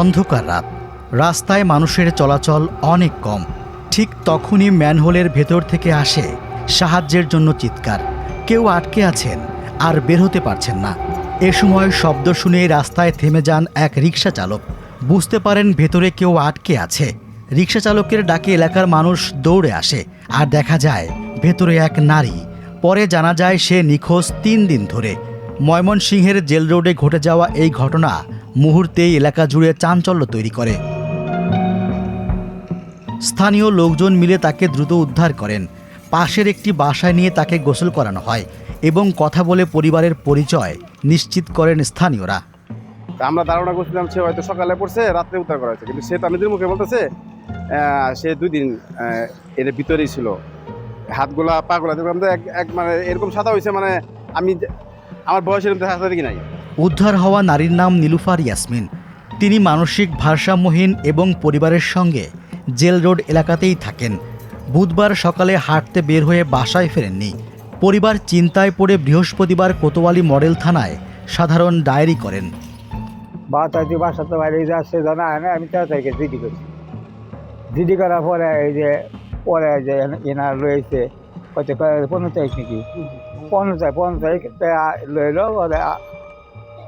অন্ধকার রাত। রাস্তায় মানুষের চলাচল অনেক কম। ঠিক তখনই ম্যানহোলের ভেতর থেকে আসে সাহায্যের জন্য চিৎকার। কেউ আটকে আছেন, আর বের হতে পারছেন না। এ সময় শব্দ শুনে রাস্তায় থেমে যান এক রিক্সা চালক। বুঝতে পারেন ভেতরে কেউ আটকে আছে। রিক্সা চালকের ডাকে এলাকার মানুষ দৌড়ে আসে, আর দেখা যায় ভেতরে এক নারী। পরে জানা যায় সে নিখোঁজ তিন দিন ধরে। ময়মনসিংহের জেল রোডে ঘটে যাওয়া এই ঘটনা মুহূর্তেই এলাকা জুড়ে চাঞ্চল্য তৈরি করে। স্থানীয় লোকজন মিলে তাকে দ্রুত উদ্ধার করেন। পাশের একটি বাসায় নিয়ে তাকে গোসল করানো হয় এবং কথা বলে পরিবারের পরিচয় নিশ্চিত করেন স্থানীয়রা। আমরা ধারণা করছিলাম সে হয়তো সকালে পড়ছে, রাত্রে উদ্ধার করা হয়েছে। কিন্তু সে তো নিজের মুখে বলতেছে সে দুই দিন এর ভিতরেই ছিল। হাতগুলা পাগুলা দেখলাম তো এক মানে এরকম সাদা হয়েছে মানে আমি আমার বয়সের মধ্যে হাতে দেখি নাই। উদ্ধার হওয়া নারীর নাম নীলুফার ইয়াসমিন। তিনি মানসিক ভারসাম্যহীন এবং পরিবারের সঙ্গে জেল রোড এলাকাতেই থাকেন। বুধবার সকালে হাঁটতে বের হয়ে বাসায় ফেরেননি। পরিবার চিন্তায় পড়ে বৃহস্পতিবার কোতোয়ালি মডেল থানায় সাধারণ ডায়েরি করেন। বাইরে যাচ্ছে জানা না আমি তারিখে জিডি করছি। করার পরে এই যে, পরে যে এনার রয়েছে পনেরো তারিখ নাকি? পনেরো তারিখ পনেরো তারিখ লইল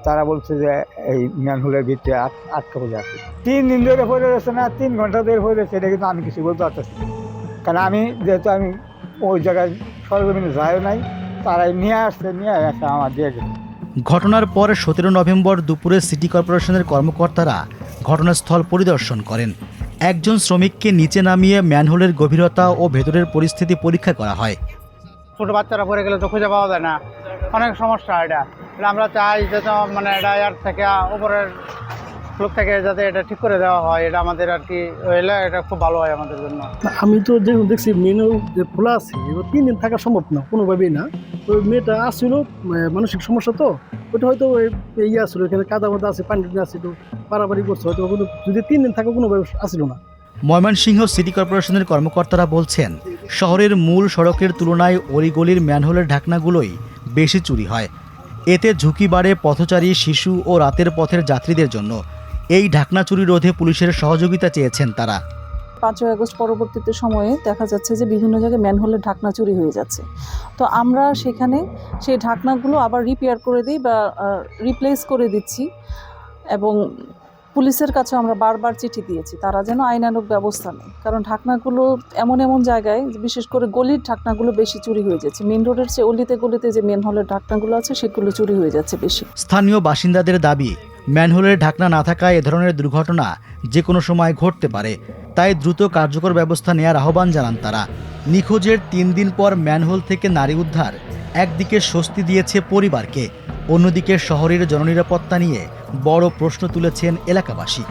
তারা বলছে যে এই ম্যানহোলের ভিতরে আট- আটকে পড়ে আছে। তিন দিন ধরে পড়ে রয়েছে না তিন ঘণ্টা ধরে পড়ে রয়েছে এটা কিন্তু আমি কিছু বলতে পারতেছি। কারণ আমি যেহেতু আমি ওই জায়গায় সরজমিনে যাইও নাই তারাই নিয়ে আসছে নিয়ে এসে আমার দিয়ে গেছে। ঘটনার পর সতেরো নভেম্বর দুপুরে সিটি কর্পোরেশনের কর্মকর্তারা ঘটনাস্থল পরিদর্শন করেন। একজন শ্রমিককে নিচে নামিয়ে ম্যানহোলের গভীরতা ও ভেতরের পরিস্থিতি পরীক্ষা করা হয়। ছোট বাচ্চারা পড়ে গেলে তো খুঁজে পাওয়া যায় না। অনেক সমস্যা এটা। তাহলে আমরা চাই যে মানে এটা এর থেকে উপরের লোক থেকে যাতে এটা ঠিক করে দেওয়া হয় এটা আমাদের আর কি হইলে এটা খুব ভালো হয় আমাদের জন্য। আমি তো যেরকম দেখছি মেনু যে খোলা আছে এবার তিন দিন থাকা সম্ভব না কোনোভাবেই না। ওই মেয়েটা আসছিল মানসিক সমস্যা তো ওটা হয়তো ওই ইয়ে আসছিল এখানে কাদা মাদা আছে পানি টানি আসছিল পারাপারি করছে হয়তো কোনো যদি তিন দিন থাকা কোনোভাবে আসছিল না। ময়মনসিংহ সিটি কর্পোরেশনের কর্মকর্তারা বলছেন শহরের মূল সড়কের তুলনায় অলিগলির ম্যানহোলের ঢাকনাগুলোই বেশি চুরি হয়। এতে ঝুঁকি বাড়ে পথচারী, শিশু ও রাতের পথের যাত্রীদের জন্য। এই ঢাকনা চুরি রোধে পুলিশের সহযোগিতা চেয়েছেন তারা। পাঁচই আগস্ট পরবর্তীতে সময়ে দেখা যাচ্ছে যে বিভিন্ন জায়গায় ম্যানহোলের ঢাকনা চুরি হয়ে যাচ্ছে। তো আমরা সেখানে সেই ঢাকনাগুলো আবার রিপেয়ার করে দিই বা রিপ্লেস করে দিচ্ছি। এবং পুলিশের কাছে আমরা বারবার চিঠি দিয়েছি, তারা যেন আইনানুগ ব্যবস্থা নেয়। কারণ ঢাকনাগুলো এমন এমন জায়গায়, বিশেষ করে গলির ঢাকনাগুলো বেশি চুরি হয়ে যাচ্ছে। মেন রোডের চেয়ে অলিতে গলিতে যে মেন হলের ঢাকনাগুলো আছে, সেগুলো চুরি হয়ে যাচ্ছে বেশি। স্থানীয় বাসিন্দাদের দাবি ম্যানহোলের ঢাকনা না থাকায় এ ধরনের দুর্ঘটনা যে কোনো সময় ঘটতে পারে। তাই দ্রুত কার্যকর ব্যবস্থা নেয়ার আহ্বান জানান তারা। নিখোঁজের তিন দিন পর ম্যানহোল থেকে নারী উদ্ধার, একদিকে স্বস্তি দিয়েছে পরিবারকে, অন্যদিকে শহরের জননিরাপত্তা নিয়ে বড় প্রশ্ন তুলেছেন এলাকাবাসী।